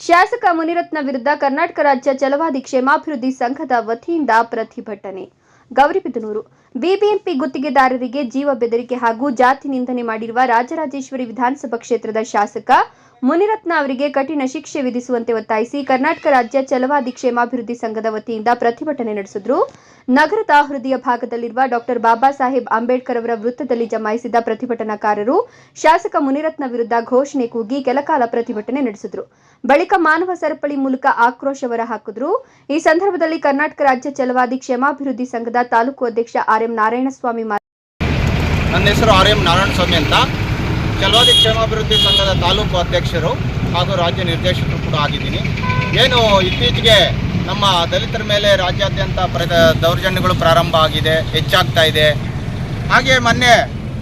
ಶಾಸಕ ಮುನಿರತ್ನ ವಿರುದ್ಧ ಕರ್ನಾಟಕ ರಾಜ್ಯ ಚಲವಾದಿ ಕ್ಷೇಮಾಭಿವೃದ್ಧಿ ಸಂಘದ ವತಿಯಿಂದ ಪ್ರತಿಭಟನೆ. ಗೌರಿಬಿದನೂರು ಬಿಬಿಎಂಪಿ ಗುತ್ತಿಗೆದಾರರಿಗೆ ಜೀವ ಬೆದರಿಕೆ ಹಾಗೂ ಜಾತಿ ನಿಂದನೆ ಮಾಡಿರುವ ರಾಜರಾಜೇಶ್ವರಿ ವಿಧಾನಸಭಾ ಕ್ಷೇತ್ರದ ಶಾಸಕ ಮುನಿರತ್ನ ಅವರಿಗೆ ಕಠಿಣ ಶಿಕ್ಷೆ ವಿಧಿಸುವಂತೆ ಒತ್ತಾಯಿಸಿ ಕರ್ನಾಟಕ ರಾಜ್ಯ ಚಲವಾದಿ ಕ್ಷೇಮಾಭಿವೃದ್ಧಿ ಸಂಘದ ವತಿಯಿಂದ ಪ್ರತಿಭಟನೆ ನಡೆಸಿದ್ರು. ನಗರದ ಹೃದಯ ಭಾಗದಲ್ಲಿರುವ ಡಾಕ್ಟರ್ ಬಾಬಾ ಸಾಹೇಬ್ ಅಂಬೇಡ್ಕರ್ ಅವರ ವೃತ್ತದಲ್ಲಿ ಜಮಾಯಿಸಿದ ಪ್ರತಿಭಟನಾಕಾರರು ಶಾಸಕ ಮುನಿರತ್ನ ವಿರುದ್ಧ ಘೋಷಣೆ ಕೂಗಿ ಕೆಲಕಾಲ ಪ್ರತಿಭಟನೆ ನಡೆಸಿದ್ರು. ಬಳಿಕ ಮಾನವ ಸರಪಳಿ ಮೂಲಕ ಆಕ್ರೋಶ ಹೊರಹಾಕಿದ್ರು. ಈ ಸಂದರ್ಭದಲ್ಲಿ ಕರ್ನಾಟಕ ರಾಜ್ಯ ಚಲವಾದಿ ಕ್ಷೇಮಾಭಿವೃದ್ಧಿ ಸಂಘದ ತಾಲೂಕು ಅಧ್ಯಕ್ಷ ಆರ್ ಎಂ ನಾರಾಯಣಸ್ವಾಮಿ ನನ್ನ ಹೆಸರು ಆರ್ ಎಂ ನಾರಾಯಣಸ್ವಾಮಿ ಅಂತ. ಚಲವಾದಿ ಕ್ಷೇಮಾಭಿವೃದ್ಧಿ ಸಂಘದ ತಾಲೂಕು ಅಧ್ಯಕ್ಷರು ಹಾಗೂ ರಾಜ್ಯ ನಿರ್ದೇಶಕರು ಕೂಡ ಆಗಿದ್ದೀನಿ. ಏನು ಇತ್ತೀಚೆಗೆ ನಮ್ಮ ದಲಿತರ ಮೇಲೆ ರಾಜ್ಯಾದ್ಯಂತ ಪ್ರ ದೌರ್ಜನ್ಯಗಳು ಪ್ರಾರಂಭ ಆಗಿದೆ, ಹೆಚ್ಚಾಗ್ತಾ ಇದೆ. ಹಾಗೆ ಮೊನ್ನೆ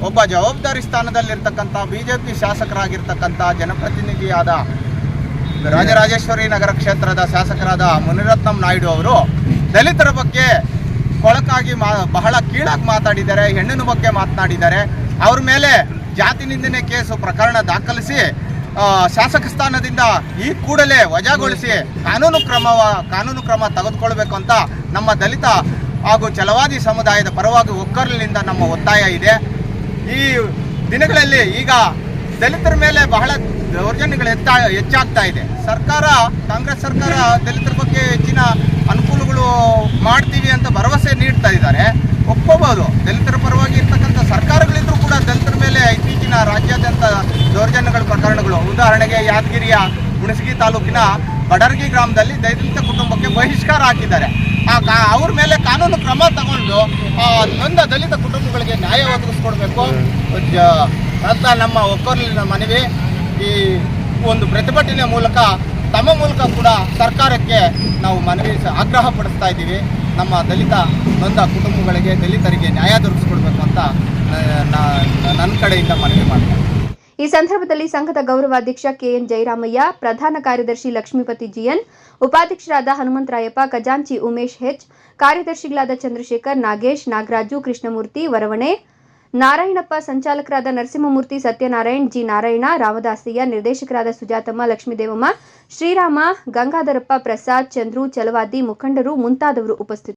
ಒಬ್ಬ ಜವಾಬ್ದಾರಿ ಸ್ಥಾನದಲ್ಲಿರ್ತಕ್ಕಂಥ ಬಿ ಜೆ ಪಿ ಶಾಸಕರಾಗಿರ್ತಕ್ಕಂಥ ಜನಪ್ರತಿನಿಧಿಯಾದ ರಾಜರಾಜೇಶ್ವರಿ ನಗರ ಕ್ಷೇತ್ರದ ಶಾಸಕರಾದ ಮುನಿರತ್ನಂ ನಾಯ್ಡು ಅವರು ದಲಿತರ ಬಗ್ಗೆ ಕೊಳಕಾಗಿ ಮಾ ಬಹಳ ಕೀಳಾಗಿ ಮಾತಾಡಿದ್ದಾರೆ, ಹೆಣ್ಣಿನ ಬಗ್ಗೆ ಮಾತನಾಡಿದ್ದಾರೆ. ಅವ್ರ ಮೇಲೆ ಜಾತಿ ನಿಂದನೆ ಕೇಸು ಪ್ರಕರಣ ದಾಖಲಿಸಿ ಶಾಸಕ ಸ್ಥಾನದಿಂದ ಈ ಕೂಡಲೇ ವಜಾಗೊಳಿಸಿ ಕಾನೂನು ಕ್ರಮ ಕಾನೂನು ಕ್ರಮ ತೆಗೆದುಕೊಳ್ಬೇಕು ಅಂತ ನಮ್ಮ ದಲಿತ ಹಾಗೂ ಚಲವಾದಿ ಸಮುದಾಯದ ಪರವಾಗಿ ಒಕ್ಕರ್ಲಿನಿಂದ ನಮ್ಮ ಒತ್ತಾಯ ಇದೆ. ಈ ದಿನಗಳಲ್ಲಿ ಈಗ ದಲಿತರ ಮೇಲೆ ಬಹಳ ದೌರ್ಜನ್ಯಗಳು ಹೆಚ್ಚಾ ಹೆಚ್ಚಾಗ್ತಾ ಇದೆ. ಸರ್ಕಾರ, ಕಾಂಗ್ರೆಸ್ ಸರ್ಕಾರ ದಲಿತರ ಬಗ್ಗೆ ಹೆಚ್ಚಿನ ಅನುಕೂಲಗಳು ಮಾಡ್ತೀವಿ ಅಂತ ಭರವಸೆ ನೀಡ್ತಾ ಇದ್ದಾರೆ. ಒಪ್ಕೋಬಹುದು ದಲಿತರ ಪರವಾಗಿ ಇರ್ತಕ್ಕಂಥ ಸರ್ಕಾರಗಳಿದ್ರೂ ಕೂಡ ದಲಿತರ ಮೇಲೆ ಇತ್ತೀಚಿನ ರಾಜ್ಯಾದ್ಯಂತ ದೌರ್ಜನ್ಯಗಳ ಪ್ರಕರಣಗಳು. ಉದಾಹರಣೆಗೆ ಯಾದಗಿರಿಯ ಹುಣಸಗಿ ತಾಲೂಕಿನ ಬಡರ್ಗಿ ಗ್ರಾಮದಲ್ಲಿ ದಲಿತ ಕುಟುಂಬಕ್ಕೆ ಬಹಿಷ್ಕಾರ ಹಾಕಿದ್ದಾರೆ. ಆ ಅವ್ರ ಮೇಲೆ ಕಾನೂನು ಕ್ರಮ ತಗೊಂಡು ನೊಂದ ದಲಿತ ಕುಟುಂಬಗಳಿಗೆ ನ್ಯಾಯ ಒದಗಿಸ್ಕೊಡ್ಬೇಕು. ಅಂತ ನಮ್ಮ ಒಕ್ಕೊರಲಿನ ಮನವಿ. ಈ ಒಂದು ಪ್ರತಿಭಟನೆ ಮೂಲಕ, ತಮ್ಮ ಮೂಲಕ ಕೂಡ ಸರ್ಕಾರಕ್ಕೆ ನಾವು ಮನವಿ ಆಗ್ರಹ ಪಡಿಸ್ತಾ ಇದ್ದೀವಿ. ನಮ್ಮ ದಲಿತ ನೊಂದ ಕುಟುಂಬಗಳಿಗೆ ದಲಿತರಿಗೆ ನ್ಯಾಯ ದೊರಕಿಸ್ಕೊಡ್ಬೇಕು ಅಂತ ನನ್ನ ಕಡೆಯಿಂದ ಮನವಿ ಮಾಡ್ತೀನಿ ಈ ಸಂದರ್ಭದಲ್ಲಿ ಸಂಘದ ಗೌರವಾಧ್ಯಕ್ಷ ಕೆಎನ್ ಜಯರಾಮಯ್ಯ, ಪ್ರಧಾನ ಕಾರ್ಯದರ್ಶಿ ಲಕ್ಷ್ಮೀಪತಿ ಜಿಎನ್, ಉಪಾಧ್ಯಕ್ಷರಾದ ಹನುಮಂತರಾಯಪ್ಪ, ಖಜಾಂಚಿ ಉಮೇಶ್ ಹೆಚ್, ಕಾರ್ಯದರ್ಶಿಗಳಾದ ಚಂದ್ರಶೇಖರ್ ನಾಗೇಶ್, ನಾಗರಾಜು, ಕೃಷ್ಣಮೂರ್ತಿ, ವರವಣೆ, ನಾರಾಯಣಪ್ಪ, ಸಂಚಾಲಕರಾದ ನರಸಿಂಹಮೂರ್ತಿ, ಸತ್ಯನಾರಾಯಣ್, ಜಿ ನಾರಾಯಣ ರಾಮದಾಸಯ್ಯ ನಿರ್ದೇಶಕರಾದ ಸುಜಾತಮ್ಮ, ಲಕ್ಷ್ಮೀದೇವಮ್ಮ, ಶ್ರೀರಾಮ, ಗಂಗಾಧರಪ್ಪ ಪ್ರಸಾದ್, ಚಂದ್ರು, ಚಲವಾದಿ, ಮುಖಂಡರು ಮುಂತಾದವರು ಉಪಸ್ಥಿತರು